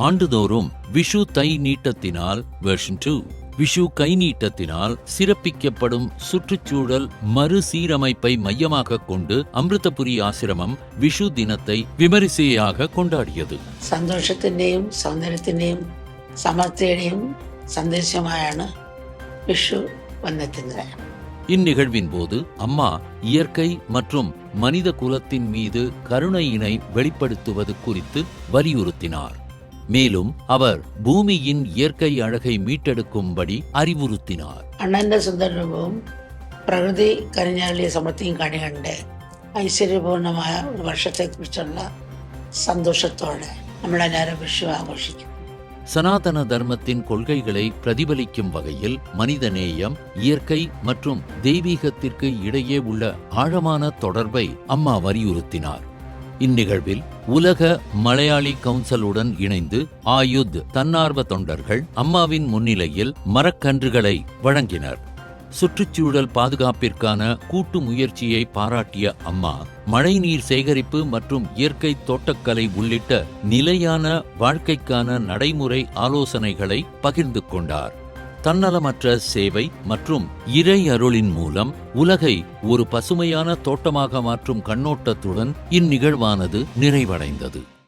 ஆண்டுதோறும் விஷு தை நீட்டத்தினால் வெர்ஷன் டூ விஷு கை நீட்டத்தினால் சிறப்பிக்கப்படும் சுற்றுச்சூழல் மறுசீரமைப்பை மையமாக கொண்டு അമൃതപുരി ആശ്രമം വിഷു ദിനത്തെ വിമരിസയാക കൊണ്ടാടിയത് സന്തോഷത്തിൻ്റെയും സൗന്ദര്യത്തിൻ്റെയും സമർത്ഥയുടെയും സന്ദേശമായാണ് വിഷു വന്നെത്തുന്നത് இந்நிகழ்வின் போது அம்மா இயற்கை மற்றும் மனித குலத்தின் மீது கருணையினை வெளிப்படுத்துவது குறித்து வலியுறுத்தினார் மேலும் அவர் பூமியின் இயற்கை அழகை மீட்டெடுக்கும்படி அறிவுறுத்தினார் അണ്ണൻ്റെ സുന്ദരരൂപവും പ്രകൃതി കനിഞ്ഞാലിയ സമൃദ്ധിയും കണികണ്ട് ഐശ്വര്യപൂർണമായ ഒരു വർഷത്തെക്കുറിച്ചുള്ള സന്തോഷത്തോടെ നമ്മളെല്ലാവരും വിഷു ആഘോഷിക്കും சனாதன தர்மத்தின் கொள்கைகளை பிரதிபலிக்கும் வகையில் மனிதநேயம் இயற்கை மற்றும் தெய்வீகத்திற்கு இடையே உள்ள ஆழமான தொடர்பை அம்மா வலியுறுத்தினார் இந்நிகழ்வில் உலக மலையாளி கவுன்சிலுடன் இணைந்து ஆயுத் தன்னார்வ தொண்டர்கள் அம்மாவின் முன்னிலையில் மரக்கன்றுகளை வழங்கினர். சுற்றுச்சூழல் பாதுகாப்பிற்கான கூட்டு முயற்சியை பாராட்டிய அம்மா மழைநீர் சேகரிப்பு மற்றும் இயற்கை தோட்டக்கலை உள்ளிட்ட நிலையான வாழ்க்கைக்கான நடைமுறை ஆலோசனைகளை பகிர்ந்து கொண்டார். தன்னலமற்ற சேவை மற்றும் இறை அருளின் மூலம் உலகை ஒரு பசுமையான தோட்டமாக மாற்றும் கண்ணோட்டத்துடன் இந்நிகழ்வானது நிறைவடைந்தது.